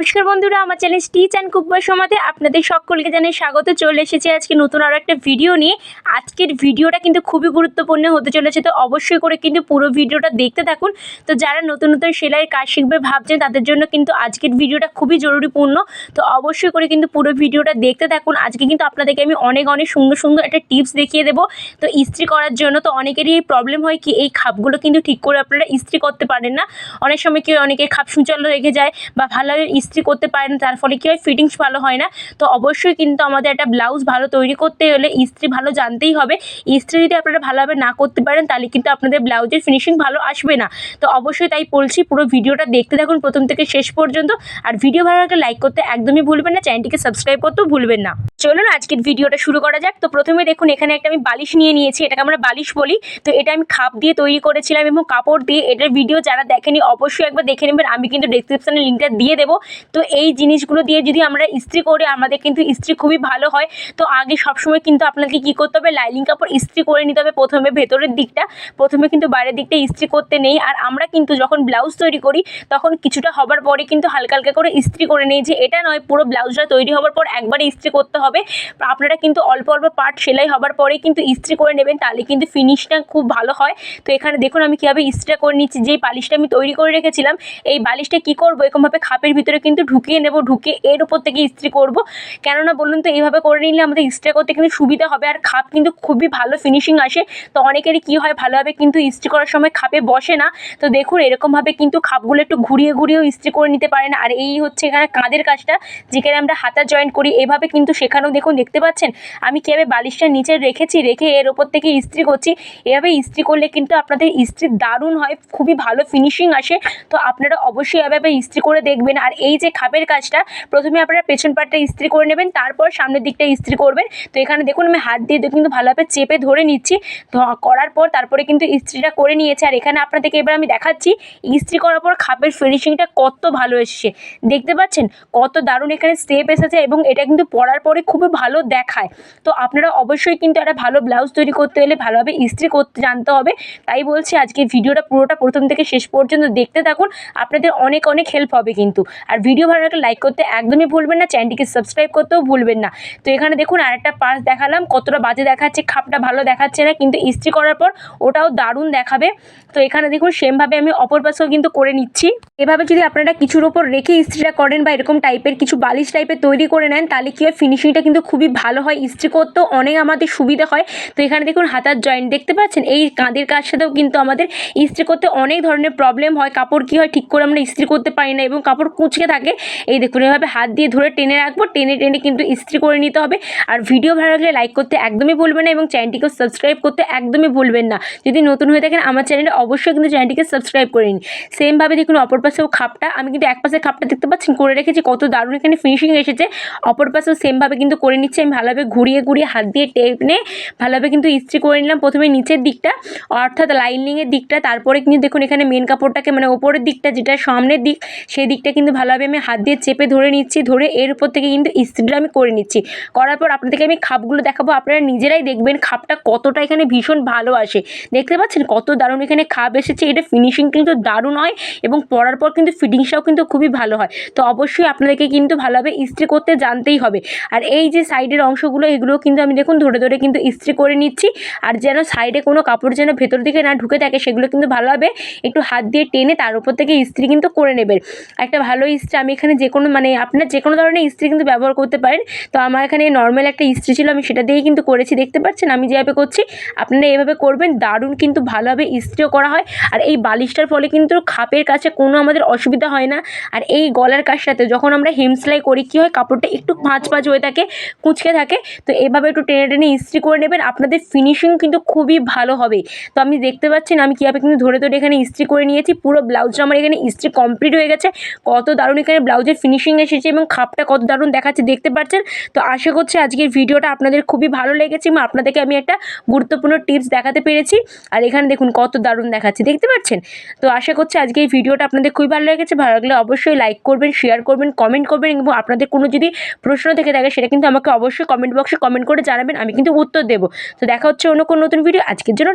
নমস্কার বন্ধুরা আমার চ্যানেল স্টিচ অ্যান্ড কুকবার সমাধে আপনাদের সকলকে জানাই স্বাগত। চলে এসেছে আজকে নতুন আরও একটা ভিডিও নিয়ে। আজকের ভিডিওটা কিন্তু খুবই গুরুত্বপূর্ণ হতে চলেছে তো অবশ্যই করে কিন্তু পুরো ভিডিওটা দেখতে থাকুন। তো যারা নতুন নতুন সেলাইয়ের কাজ শিখবে ভাবছেন তাদের জন্য কিন্তু আজকের ভিডিওটা খুবই জরুরিপূর্ণ। তো অবশ্যই করে কিন্তু পুরো ভিডিওটা দেখতে থাকুন। আজকে কিন্তু আপনাদেরকে আমি অনেক অনেক সুন্দর সুন্দর একটা টিপস দেখিয়ে দেবো। তো ইস্ত্রি করার জন্য তো অনেকেরই এই প্রবলেম হয় কি এই খাপগুলো কিন্তু ঠিক করে আপনারা ইস্ত্রি করতে পারেন না। অনেক সময় কি হয়, অনেকের খাপ সূচালো রেখে যায় বা ভালোভাবে ইস্ত্রি করতে পারে না, তার ফলে কী হয়? ফিটিংস ভালো হয় না। তো অবশ্যই কিন্তু আমাদের একটা ব্লাউজ ভালো তৈরি করতে হলে ইস্ত্রি ভালো জানতেই হবে। ইস্ত্রি যদি আপনারা ভালোভাবে না করতে পারেন, তাহলে কিন্তু আপনাদের ব্লাউজের ফিনিশিং ভালো আসবে না। তো অবশ্যই তাই বলছি, পুরো ভিডিওটা দেখতে থাকুন প্রথম থেকে শেষ পর্যন্ত। আর ভিডিও ভালো লাগলে লাইক করতে একদমই ভুলবেন না, চ্যানেলটিকে সাবস্ক্রাইব করতেও ভুলবেন না। চলুন, আজকের ভিডিওটা শুরু করা যাক। তো প্রথমে দেখুন, এখানে একটা আমি বালিশ নিয়ে নিয়েছি, এটাকে আমরা বালিশ বলি। তো এটা আমি খাপ দিয়ে তৈরি করেছিলাম এবং কাপড় দিয়ে এটার ভিডিও যারা দেখেনি, অবশ্যই একবার দেখে নেবেন। আমি কিন্তু ডেসক্রিপশানে লিঙ্কটা দিয়ে দেবো। তো এই জিনিসগুলো দিয়ে যদি আমরা ইস্ত্রি করি, আমাদের কিন্তু ইস্ত্রি খুবই ভালো হয়। তো আগে সবসময় কিন্তু আপনাকে কী করতে হবে লাইলিং কাপড় ইস্ত্রি করে নিতে হবে প্রথমে ভেতরের দিকটা। প্রথমে কিন্তু বাইরের দিকটা ইস্ত্রি করতে নেই। আর আমরা কিন্তু যখন ব্লাউজ তৈরি করি, তখন কিছুটা হবার পরে কিন্তু হালকা হালকা করে ইস্ত্রি করে নিই যে এটা নয়, পুরো ব্লাউজটা তৈরি হবার পর একবারে ইস্ত্রি করতে হবে। আপনারা কিন্তু অল্প অল্প পার্ট সেলাই হবার পরে কিন্তু ইস্ত্রি করে নেবেন, তাহলে কিন্তু ফিনিশটা খুব ভালো হয়। তো এখানে দেখুন আমি কীভাবে ইস্ত্রিটা করে নিচ্ছি। যেই বালিশটা আমি তৈরি করে রেখেছিলাম, এই বালিশটা কী করব? এরকমভাবে খাপের ভিতরে কিন্তু ঢুকিয়ে নেব, ঢুকিয়ে এর উপর থেকে ইস্ত্রি করব। কেননা বলুন তো, এইভাবে করে নিলে আমাদের ইস্ত্রি করতে কিন্তু সুবিধা হবে। আর খাপ কিন্তু খুবই ভালো ফিনিশিং আসে। তো অনেকেরই কী হয়, ভালোভাবে কিন্তু ইস্ত্রি করার সময় খাপে বসে না। তো দেখুন, এরকমভাবে কিন্তু খাপগুলো একটু ঘুরিয়ে ঘুরিয়েও ইস্ত্রি করে নিতে পারেন। আর এই হচ্ছে এখানে কাঁধের কাজটা, যেখানে আমরা হাতা জয়েন্ট করি, এভাবে কিন্তু সেখানেও দেখুন, দেখতে পাচ্ছেন? আমি কীভাবে বালিশটা নিচে রেখেছি, রেখে এর ওপর থেকে ইস্ত্রি করছি। এভাবে ইস্ত্রি করলে কিন্তু আপনাদের ইস্ত্রি দারুণ হয়, খুবই ভালো ফিনিশিং আসে। তো আপনারা অবশ্যই এভাবে ইস্ত্রি করে দেখবেন। আর এই যে খাপের কাজটা, প্রথমে আপনারা পেছন পাটটা ইস্ত্রি করে নেবেন, তারপর সামনের দিকটা ইস্ত্রি করবেন। তো এখানে দেখুন, আমি হাত দিয়ে কিন্তু ভালোভাবে চেপে ধরে নিচ্ছি। করার পর তারপরে কিন্তু ইস্ত্রিটা করে নিয়েছে। আর এখানে আপনাদেরকে এবার আমি দেখাচ্ছি, ইস্ত্রি করার পর খাপের ফিনিশিংটা কত ভালো এসেছে। দেখতে পাচ্ছেন? কত দারুণ এখানে স্টেপ এসেছে এবং এটা কিন্তু পরার পরে খুবই ভালো দেখায়। তো আপনারা অবশ্যই কিন্তু একটা ভালো ব্লাউজ তৈরি করতে হলে ভালোভাবে ইস্ত্রি করতে জানতে হবে। তাই বলছি আজকে ভিডিওটা পুরোটা প্রথম থেকে শেষ পর্যন্ত দেখতে থাকুন। আপনাদের অনেক অনেক হেল্প হবে কিন্তু। আর ভিডিও ভালো লাগলে লাইক করতে একদমই ভুলবেন না। চ্যানেলটিকে সাবস্ক্রাইব করতেও ভুলবেন না। তো এখানে দেখুন আরেকটা পাশ দেখালাম। কতটা বাজে দেখাচ্ছে, খাপটা ভালো দেখাচ্ছে না, কিন্তু ইস্ত্রি করার পর ওটাও দারুণ দেখাবে। তো এখানে দেখুন সেমভাবে আমি অপর পাশেও কিন্তু করে নিচ্ছি। এভাবে যদি আপনারা কিছুর ওপর রেখে ইস্ত্রিটা করেন বা এরকম টাইপের কিছু বালিশ টাইপের তৈরি করে নেন, তাহলে কী হয়? ফিনিশিংটা কিন্তু খুবই ভালো হয়। ইস্ত্রি করতেও অনেক আমাদের সুবিধা হয়। তো এখানে দেখুন হাতার জয়েন্ট দেখতে পাচ্ছেন? এই কাঁধের কাজ সাথেও কিন্তু আমাদের ইস্ত্রি করতে অনেক ধরনের প্রবলেম হয়। কাপড় কী হয়? ঠিক করে আমরা ইস্ত্রি করতে পারি না এবং কাপড় কুঁচকে থাকে। এই দেখুন, এভাবে হাত দিয়ে ধরে টেনে রাখব। টেনে টেনে কিন্তু ইস্ত্রি করে নিতে হবে। আর ভিডিও ভালো লাগলে লাইক করতে একদমই ভুলবেন না এবং চ্যানেলটিকেও সাবস্ক্রাইব করতে একদমই ভুলবেন না। যদি নতুন হয়ে থাকেন, আমার চ্যানেলে অবশ্যই কিন্তু চ্যানেলটিকে সাবস্ক্রাইব করে নিন। সেমভাবে দেখুন, অপর পাশেও খাপটা, আমি কিন্তু এক পাশে খাপটা দেখতে পাচ্ছেন? করে রেখেছি, কত দারুণ এখানে ফিনিশিং এসেছে। অপর পাশেও সেমভাবে কিন্তু করে নিচ্ছি। আমি ভালোভাবে ঘুরিয়ে ঘুরিয়ে হাত দিয়ে টেনে ভালোভাবে কিন্তু ইস্ত্রি করে নিলাম। প্রথমে নিচের দিকটা, অর্থাৎ লাইনিংয়ের দিকটা, তারপরে কিন্তু দেখুন এখানে মেন কাপড়টাকে মানে ওপরের দিকটা যেটা সামনের দিক, সেই দিকটা কিন্তু ভালোভাবে আমি হাত দিয়ে চেপে ধরে নিচ্ছি, ধরে এর উপর থেকে কিন্তু ইস্ত্রিটা আমি করে নিচ্ছি। করার পর আপনাদেরকে আমি খাপগুলো দেখাবো। আপনারা নিজেরাই দেখবেন খাপটা কতটা এখানে ভীষণ ভালো আসে। দেখতে পাচ্ছেন কত দারুণ এখানে খাপ এসেছে। এটা ফিনিশিং কিন্তু দারুণ হয় এবং পরার পর কিন্তু ফিটিংসটাও কিন্তু খুবই ভালো হয়। তো অবশ্যই আপনাদেরকে কিন্তু ভালোভাবে ইস্ত্রি করতে জানতেই হবে। আর এই যে সাইডের অংশগুলো, এগুলো কিন্তু আমি দেখুন ধরে ধরে কিন্তু ইস্ত্রি করে নিচ্ছি। আর যেন সাইডে কোনো কাপড় যেন ভেতর দিকে না ঢুকে থাকে, সেগুলো কিন্তু ভালোভাবে একটু হাত দিয়ে টেনে তার উপর থেকে ইস্ত্রি কিন্তু করে নেবেন। একটা ভালো ইস্ত্রি, আমি এখানে যে কোনো মানে আপনার যে কোনো ধরনের ইস্ত্রি কিন্তু ব্যবহার করতে পারেন। তো আমার এখানে নর্মাল একটা ইস্ত্রি ছিল, আমি সেটা দিয়েই কিন্তু করেছি, দেখতে পাচ্ছেন? আমি যেভাবে করছি, আপনারা এভাবে করবেন, দারুণ কিন্তু ভালোভাবে ইস্ত্রিও করা হয়। আর এই বালিশটার ফলে কিন্তু খাপের কাছে কোনো আমাদের অসুবিধা হয় না। আর এই গলার কাজটাতে যখন আমরা হেম সেলাই করি, কী হয়? কাপড়টা একটু পাঁচ পাঁচ হয়ে থাকে কুঁচকে থাকে। তো এভাবে একটু টেনে টেনে ইস্ত্রি করে নেবেন, আপনাদের ফিনিশিং কিন্তু খুবই ভালো হবে। তো আপনি দেখতে পাচ্ছেন, আমি কীভাবে কিন্তু ধরে ধরে এখানে ইস্ত্রি করে নিয়েছি, পুরো ব্লাউজটা আমার এখানে ইস্ত্রি কমপ্লিট হয়ে গেছে। কত দারুণ এখানে ব্লাউজের ফিনিশিং এসেছে এবং খাপটা কত দারুণ দেখাচ্ছে, দেখতে পাচ্ছেন? তো আশা করছি আজকের ভিডিওটা আপনাদের খুবই ভালো লেগেছে এবং আপনাদেরকে আমি একটা গুরুত্বপূর্ণ টিপস দেখাতে পেরেছি। আর এখানে দেখুন কত দারুণ দেখাচ্ছে, দেখতে পাচ্ছেন? তো আশা করছি আজকে এই ভিডিওটা আপনাদের খুবই ভালো লেগেছে। ভালো লাগলে অবশ্যই লাইক করবেন শেয়ার করবেন কমেন্ট করবেন এবং আপনাদের কোনো যদি প্রশ্ন থেকে থাকে সেটা কিন্তু আমাকে অবশ্যই কমেন্ট বক্সে কমেন্ট করে জানাবেন, আমি কিন্তু উত্তর দেবো। তো দেখা হচ্ছে অন্য কোনো নতুন ভিডিও আজকের জন্য